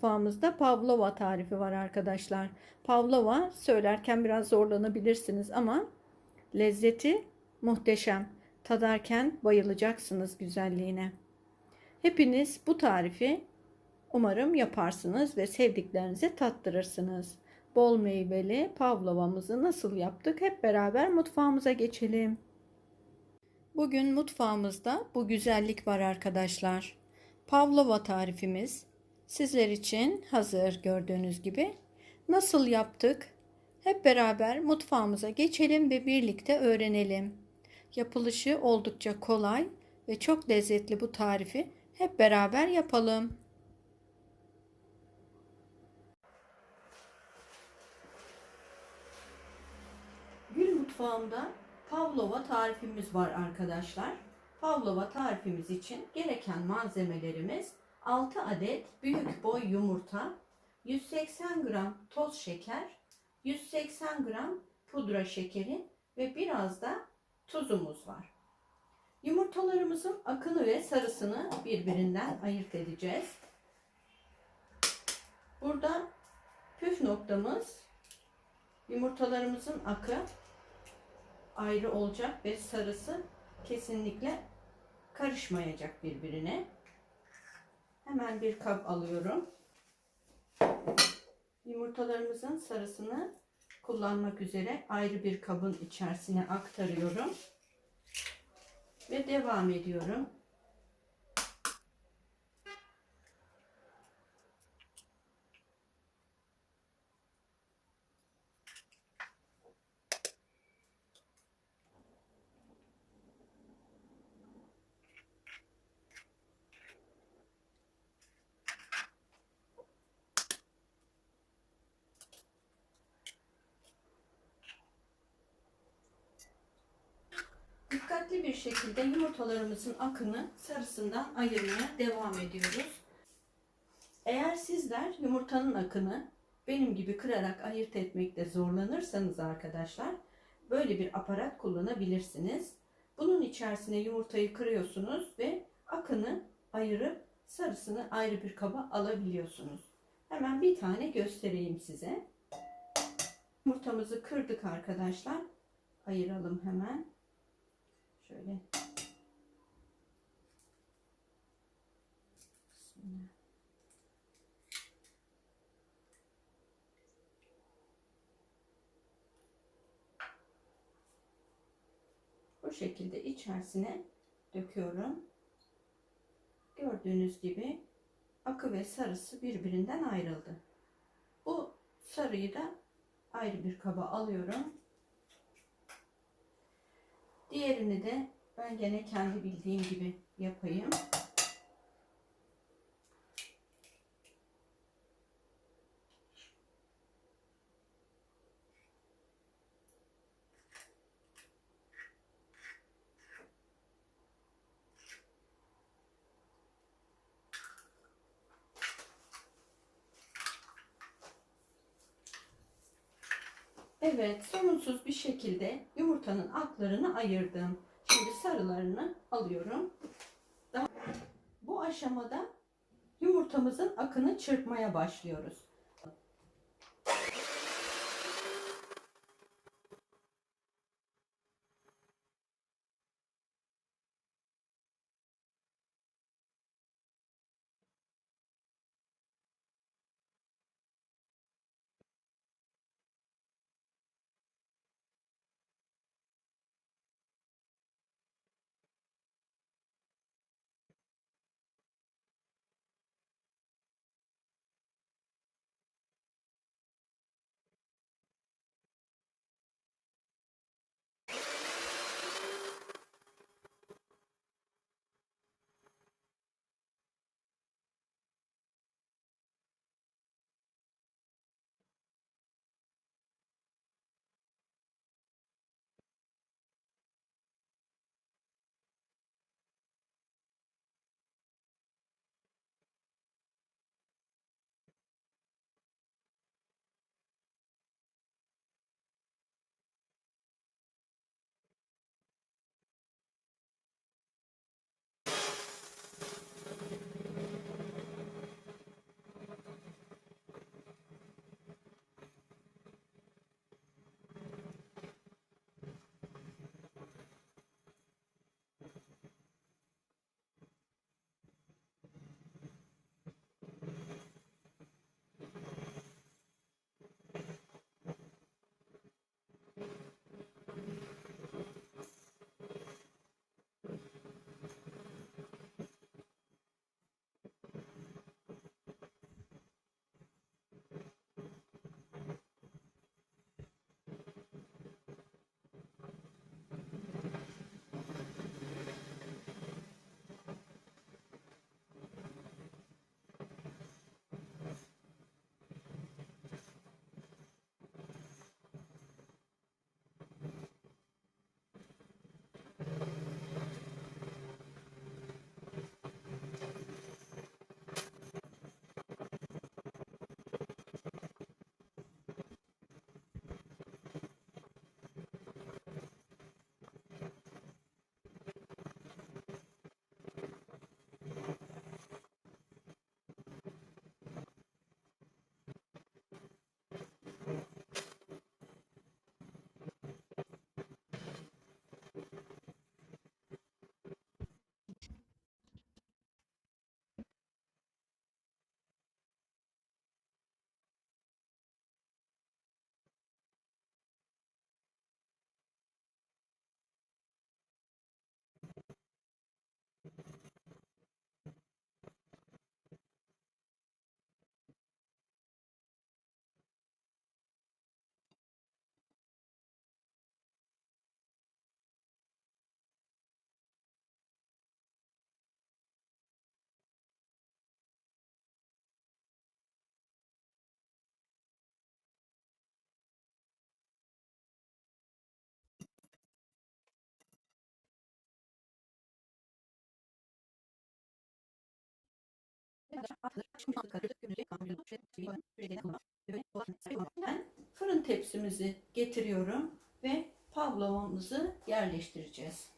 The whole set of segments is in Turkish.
mutfağımızda pavlova tarifi var arkadaşlar. Pavlova söylerken biraz zorlanabilirsiniz ama lezzeti muhteşem. Tadarken bayılacaksınız güzelliğine. Hepiniz bu tarifi umarım yaparsınız ve sevdiklerinize tattırırsınız. Bol meyveli pavlovamızı nasıl yaptık hep beraber mutfağımıza geçelim. Bugün mutfağımızda bu güzellik var arkadaşlar. Pavlova tarifimiz sizler için hazır gördüğünüz gibi. Nasıl yaptık? Hep beraber mutfağımıza geçelim ve birlikte öğrenelim. Yapılışı oldukça kolay ve çok lezzetli bu tarifi hep beraber yapalım. Gül mutfağımda Pavlova tarifimiz var arkadaşlar. Pavlova tarifimiz için gereken malzemelerimiz 6 adet büyük boy yumurta, 180 gram toz şeker, 180 gram pudra şekeri ve biraz da tuzumuz var. Yumurtalarımızın akını ve sarısını birbirinden ayırt edeceğiz. Burada püf noktamız yumurtalarımızın akı ayrı olacak ve sarısı kesinlikle karışmayacak birbirine. Hemen bir kap alıyorum. Yumurtalarımızın sarısını kullanmak üzere ayrı bir kabın içerisine aktarıyorum. Ve devam ediyorum. Dikkatli bir şekilde yumurtalarımızın akını sarısından ayırmaya devam ediyoruz. Eğer sizler yumurtanın akını benim gibi kırarak ayırt etmekte zorlanırsanız arkadaşlar böyle bir aparat kullanabilirsiniz. Bunun içerisine yumurtayı kırıyorsunuz ve akını ayırıp sarısını ayrı bir kaba alabiliyorsunuz. Hemen bir tane göstereyim size. Yumurtamızı kırdık arkadaşlar. Ayıralım hemen. Şöyle. Bu şekilde içerisine döküyorum. Gördüğünüz gibi akı ve sarısı birbirinden ayrıldı. Bu sarıyı da ayrı bir kaba alıyorum. Diğerini de ben gene kendi bildiğim gibi yapayım. Evet, sorunsuz bir şekilde yumurtanın aklarını ayırdım. Şimdi sarılarını alıyorum. Daha bu aşamada yumurtamızın akını çırpmaya başlıyoruz. Ben fırın tepsimizi getiriyorum ve pavlovamızı yerleştireceğiz.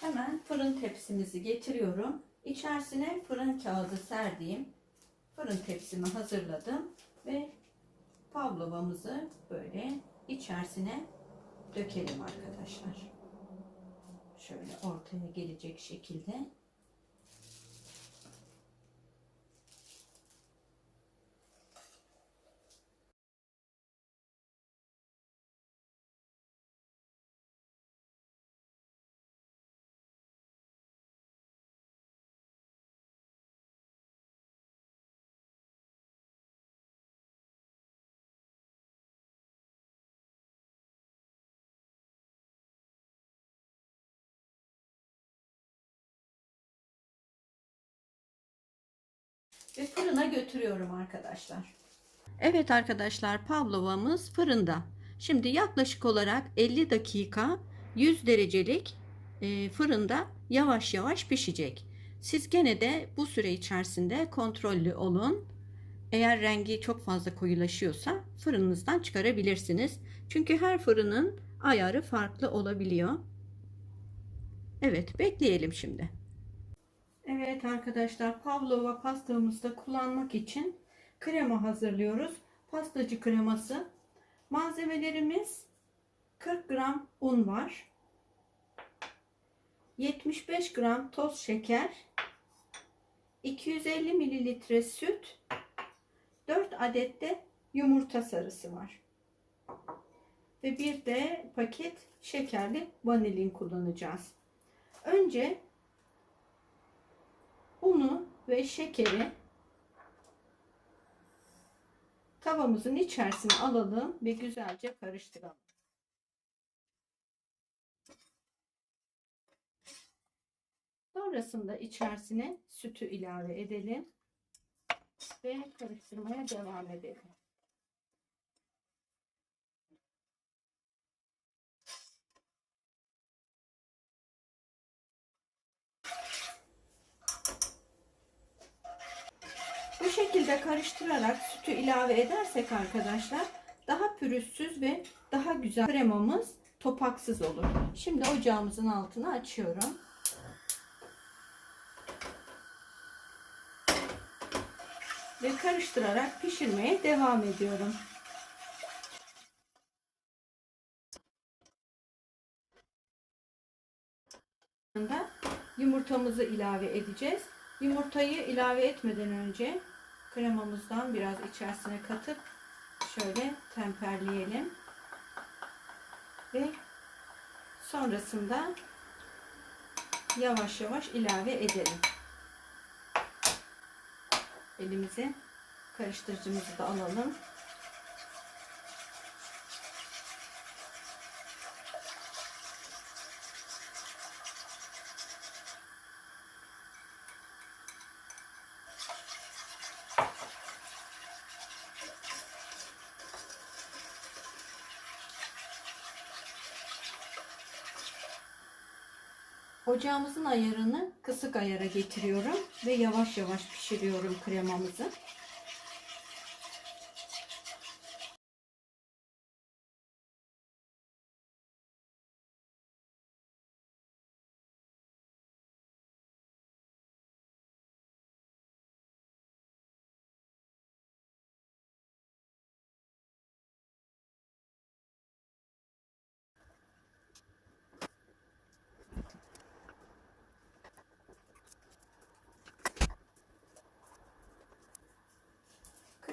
Hemen fırın tepsimizi getiriyorum. İçerisine fırın kağıdı serdiğim fırın tepsimi hazırladım ve pavlovamızı böyle içerisine dökelim arkadaşlar. Şöyle ortaya gelecek şekilde. Ve fırına götürüyorum arkadaşlar. Evet arkadaşlar pavlovamız fırında. Şimdi yaklaşık olarak 50 dakika 100 derecelik e, fırında yavaş yavaş pişecek. Siz gene de bu süre içerisinde kontrollü olun. Eğer rengi çok fazla koyulaşıyorsa fırınınızdan çıkarabilirsiniz. Çünkü her fırının ayarı farklı olabiliyor. Evet bekleyelim şimdi. Evet arkadaşlar Pavlova pastamızda kullanmak için krema hazırlıyoruz. Pastacı kreması. Malzemelerimiz 40 gram un var. 75 gram toz şeker. 250 mililitre süt. 4 adet de yumurta sarısı var. Ve bir de paket şekerli vanilin kullanacağız. Önce unu ve şekeri tavamızın içerisine alalım ve güzelce karıştıralım. Sonrasında içerisine sütü ilave edelim ve karıştırmaya devam edelim. Bu şekilde karıştırarak sütü ilave edersek arkadaşlar daha pürüzsüz ve daha güzel kremamız topaksız olur. Şimdi ocağımızın altını açıyorum. Ve karıştırarak pişirmeye devam ediyorum. Yumurtamızı ilave edeceğiz. Yumurtayı ilave etmeden önce kremamızdan biraz içerisine katıp şöyle temperleyelim. Ve sonrasında yavaş yavaş ilave edelim. Elimize karıştırıcımızı da alalım. Ocağımızın ayarını kısık ayara getiriyorum ve yavaş yavaş pişiriyorum kremamızı.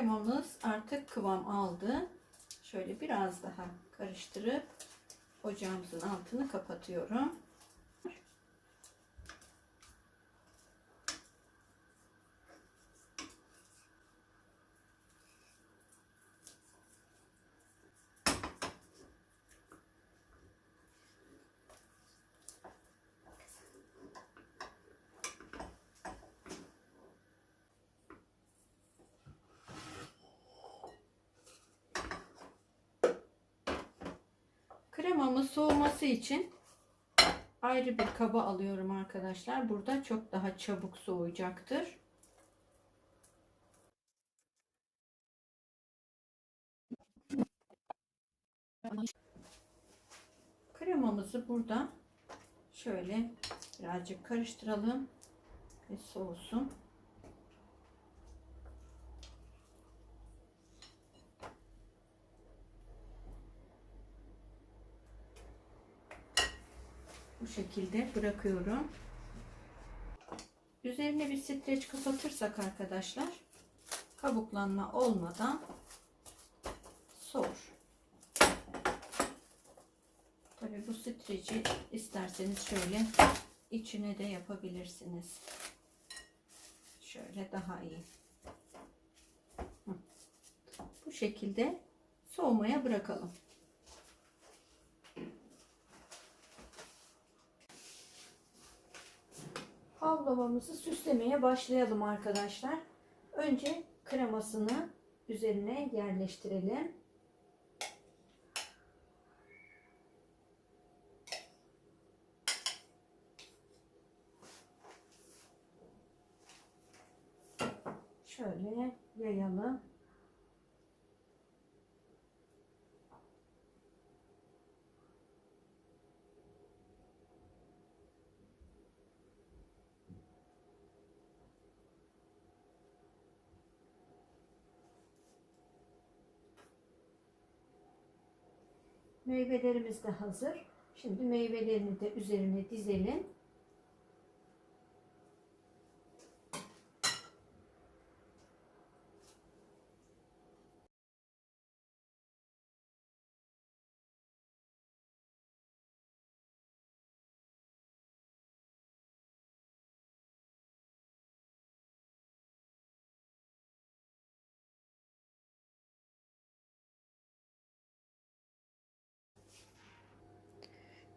Kremamız artık kıvam aldı. Şöyle biraz daha karıştırıp ocağımızın altını kapatıyorum. Kremamız soğuması için ayrı bir kaba alıyorum arkadaşlar. Burada çok daha çabuk soğuyacaktır. Kremamızı burada şöyle birazcık karıştıralım ve soğusun. Bu şekilde bırakıyorum. Üzerine bir streç kapatırsak arkadaşlar kabuklanma olmadan soğur. Tabi bu streci isterseniz şöyle içine de yapabilirsiniz. Şöyle daha iyi. Bu şekilde soğumaya bırakalım. Pavlovamızı süslemeye başlayalım arkadaşlar. Önce kremasını üzerine yerleştirelim. Şöyle yayalım. Meyvelerimiz de hazır. Şimdi meyvelerini de üzerine dizelim.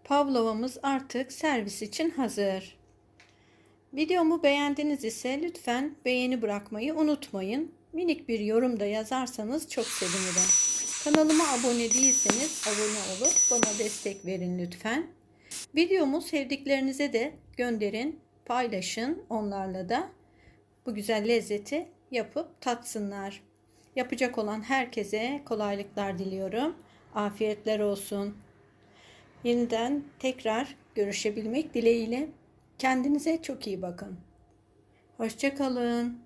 Pavlovamız artık servis için hazır. Videomu beğendiniz ise lütfen beğeni bırakmayı unutmayın. Minik bir yorum da yazarsanız çok sevinirim. Kanalıma abone değilseniz abone olup bana destek verin lütfen. Videomu sevdiklerinize de gönderin, paylaşın onlarla da bu güzel lezzeti yapıp tatsınlar. Yapacak olan herkese kolaylıklar diliyorum. Afiyetler olsun. Yeniden tekrar görüşebilmek dileğiyle kendinize çok iyi bakın. Hoşçakalın.